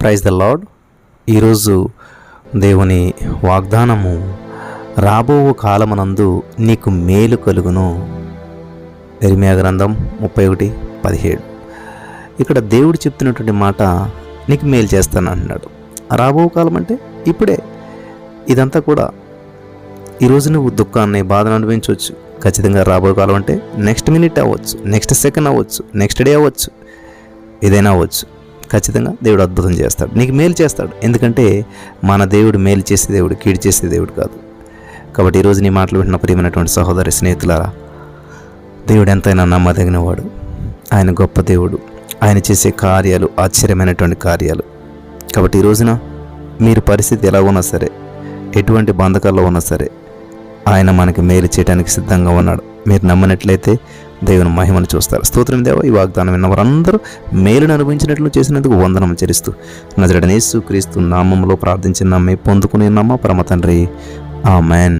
Praise the lord. ఈరోజు దేవుని వాగ్దానము రాబో కాలమునందు నీకు మేలు కలుగును. ఎరిమియా గ్రంథం ముప్పై ఒకటి పదిహేడు. ఇక్కడ దేవుడు చెప్తున్నటువంటి మాట నీకు మేలు చేస్తాను అంటున్నాడు. రాబో కాలం అంటే ఇప్పుడే. ఇదంతా కూడా ఈరోజు నువ్వు దుఃఖాన్ని బాధను అనుభవించవచ్చు. ఖచ్చితంగా రాబో కాలం అంటే నెక్స్ట్ మినిట్ అవ్వచ్చు నెక్స్ట్ సెకండ్ అవ్వచ్చు నెక్స్ట్ డే అవ్వచ్చు ఏదైనా అవ్వచ్చు. ఖచ్చితంగా దేవుడు అద్భుతం చేస్తాడు. నీకు మేలు చేస్తాడు. ఎందుకంటే మన దేవుడు మేలు చేసే దేవుడు కీడు చేసే దేవుడు కాదు. కాబట్టి ఈరోజు నీ మాటలు వింటున్న ప్రియమైనటువంటి సహోదరి స్నేహితులారా దేవుడు ఎంతైనా నమ్మదగినవాడు. ఆయన గొప్ప దేవుడు. ఆయన చేసే కార్యాలు ఆశ్చర్యమైనటువంటి కార్యాలు. కాబట్టి ఈ రోజున మీరు పరిస్థితి ఎలా ఉన్నా సరే ఎటువంటి బంధకాల్లో ఉన్నా సరే ఆయన మనకి మేలు చేయడానికి సిద్ధంగా ఉన్నాడు. మీరు నమ్మినట్లయితే దేవుని మహిమను చూస్తారు. స్తోత్రం దేవ ఈ వాగ్దానం విన్న వారందరూ మేలును అనుభవించినట్లు చేసినందుకు వందనం చరిస్తూ నజరడనేసు క్రీస్తు నామంలో ప్రార్థించిన నమ్మి పొందుకుని నమ్మ పరమ తండ్రి. ఆమెన్.